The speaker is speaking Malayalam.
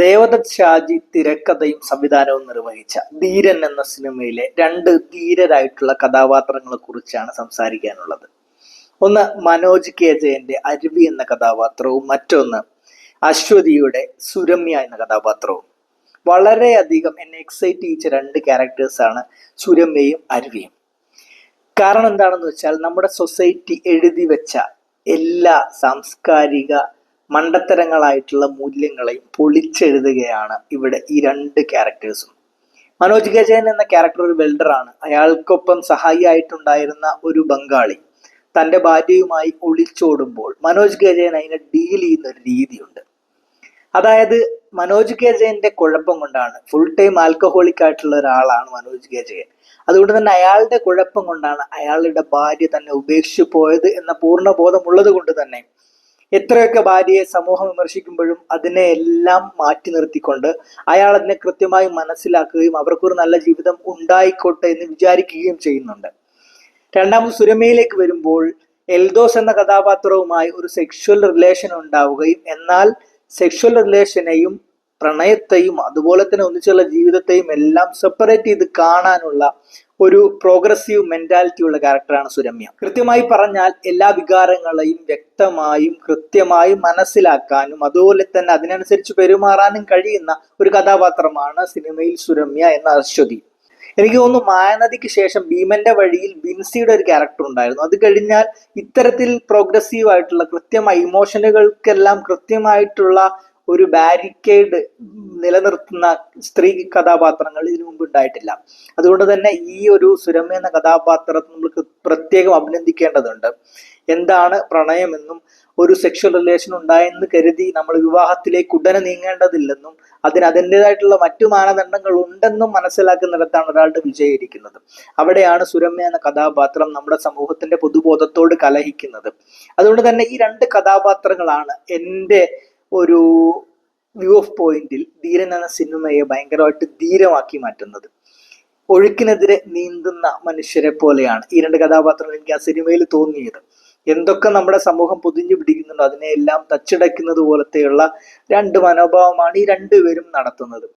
ദേവദത്ത് ഷാജി തിരക്കഥയും സംവിധാനവും നിർവഹിച്ച ധീരൻ എന്ന സിനിമയിലെ രണ്ട് ധീരരായിട്ടുള്ള കഥാപാത്രങ്ങളെ കുറിച്ചാണ് സംസാരിക്കാനുള്ളത്. ഒന്ന് മനോജ് കെ ജയന്റെ അരുവി എന്ന കഥാപാത്രവും മറ്റൊന്ന് അശ്വതിയുടെ സുരമ്യ എന്ന കഥാപാത്രവും. വളരെയധികം എന്നെ എക്സൈറ്റ് ചെയ്യിച്ച രണ്ട് ക്യാരക്ടേഴ്സാണ് സുരമ്യയും അരുവിയും. കാരണം എന്താണെന്ന് വെച്ചാൽ നമ്മുടെ സൊസൈറ്റി എഴുതി വെച്ച എല്ലാ സാംസ്കാരിക മണ്ടത്തരങ്ങളായിട്ടുള്ള മൂല്യങ്ങളെയും പൊളിച്ചെഴുതുകയാണ് ഇവിടെ ഈ രണ്ട് ക്യാരക്ടേഴ്സും മനോജ് ഗജയൻ എന്ന ക്യാരക്ടർ ഒരു വെൽഡറാണ് അയാൾക്കൊപ്പം സഹായിയായിട്ടുണ്ടായിരുന്ന ഒരു ബംഗാളി. തന്റെ ഭാര്യയുമായി ഒളിച്ചോടുമ്പോൾ മനോജ് ഗജയൻ അതിനെ ഡീൽ ചെയ്യുന്ന ഒരു രീതിയുണ്ട്. അതായത് മനോജ് കെ ജയന്റെ കുഴപ്പം കൊണ്ടാണ് ഫുൾ ടൈം ആൽക്കഹോളിക് ആയിട്ടുള്ള ഒരാളാണ് മനോജ് കെ ജയൻ അതുകൊണ്ട് തന്നെ അയാളുടെ കുഴപ്പം കൊണ്ടാണ് അയാളുടെ ഭാര്യ തന്നെ ഉപേക്ഷിച്ചു പോയത് എന്ന പൂർണ ബോധമുള്ളത് കൊണ്ട് തന്നെ എത്രയൊക്കെ ഭാര്യയെ സമൂഹം വിമർശിക്കുമ്പോഴും അതിനെ എല്ലാം മാറ്റി നിർത്തിക്കൊണ്ട് അയാൾ അതിനെ കൃത്യമായി മനസ്സിലാക്കുകയും അവർക്കൊരു നല്ല ജീവിതം ഉണ്ടായിക്കോട്ടെ എന്ന് വിചാരിക്കുകയും ചെയ്യുന്നുണ്ട്. രണ്ടാമത് സുരമയിലേക്ക് വരുമ്പോൾ എൽദോസ് എന്ന കഥാപാത്രവുമായി ഒരു സെക്ഷുവൽ റിലേഷൻ ഉണ്ടാവുകയും എന്നാൽ സെക്ഷുവൽ റിലേഷനെയും പ്രണയത്തെയും അതുപോലെ തന്നെ ഒന്നിച്ചുള്ള ജീവിതത്തെയും എല്ലാം സെപ്പറേറ്റ് ചെയ്ത് കാണാനുള്ള ഒരു പ്രോഗ്രസീവ് മെന്റാലിറ്റി ഉള്ള ക്യാരക്ടറാണ് സുരമ്യ. കൃത്യമായി പറഞ്ഞാൽ എല്ലാ വികാരങ്ങളെയും വ്യക്തമായും കൃത്യമായും മനസ്സിലാക്കാനും അതുപോലെ തന്നെ അതിനനുസരിച്ച് പെരുമാറാനും കഴിയുന്ന ഒരു കഥാപാത്രമാണ് സിനിമയിൽ സുരമ്യ എന്ന അശ്വതി. എനിക്ക് തോന്നുന്നു മായനദിക്ക് ശേഷം ഭീമന്റെ വഴിയിൽ ബിൻസിയുടെ ഒരു ക്യാരക്ടർ ഉണ്ടായിരുന്നു. അത് കഴിഞ്ഞാൽ ഇത്തരത്തിൽ പ്രോഗ്രസീവ് ആയിട്ടുള്ള കൃത്യമായി ഇമോഷനുകൾക്കെല്ലാം കൃത്യമായിട്ടുള്ള ഒരു ബാരിക്കേഡ് നിലനിർത്തുന്ന സ്ത്രീ കഥാപാത്രങ്ങൾ ഇതിനു മുമ്പ് ഉണ്ടായിട്ടില്ല. അതുകൊണ്ട് തന്നെ ഈ ഒരു സുരമ എന്ന കഥാപാത്രത്തെ നമ്മൾക്ക് പ്രത്യേകം അഭിനന്ദിക്കേണ്ടതുണ്ട്. എന്താണ് പ്രണയമെന്നും ഒരു സെക്ഷൽ റിലേഷൻ ഉണ്ടായെന്ന് കരുതി നമ്മൾ വിവാഹത്തിലേക്ക് ഉടനെ നീങ്ങേണ്ടതില്ലെന്നും അതിന് അതിന്റെതായിട്ടുള്ള മറ്റു മാനദണ്ഡങ്ങൾ ഉണ്ടെന്നും മനസ്സിലാക്കുന്നിടത്താണ് ഒരാളുടെ വിജയിരിക്കുന്നത് അവിടെയാണ് സുരമ്യ എന്ന കഥാപാത്രം നമ്മുടെ സമൂഹത്തിന്റെ പൊതുബോധത്തോട് കലഹിക്കുന്നത്. അതുകൊണ്ട് തന്നെ ഈ രണ്ട് കഥാപാത്രങ്ങളാണ് എന്റെ ഒരു വ്യൂ ഓഫ് പോയിന്റിൽ ധീരൻ എന്ന സിനിമയെ ഭയങ്കരമായിട്ട് ധീരമാക്കി മാറ്റുന്നത്. ഒഴുക്കിനെതിരെ നീന്തുന്ന മനുഷ്യരെ പോലെയാണ് ഈ രണ്ട് കഥാപാത്രങ്ങൾ എനിക്ക് ആ സിനിമയിൽ തോന്നിയത്. എന്തൊക്കെ നമ്മുടെ സമൂഹം പൊതിഞ്ഞു പിടിക്കുന്നുണ്ടോ അതിനെയെല്ലാം തച്ചിടയ്ക്കുന്നത് പോലത്തെയുള്ള രണ്ട് മനോഭാവമാണ് ഈ രണ്ടുപേരും നടത്തുന്നത്.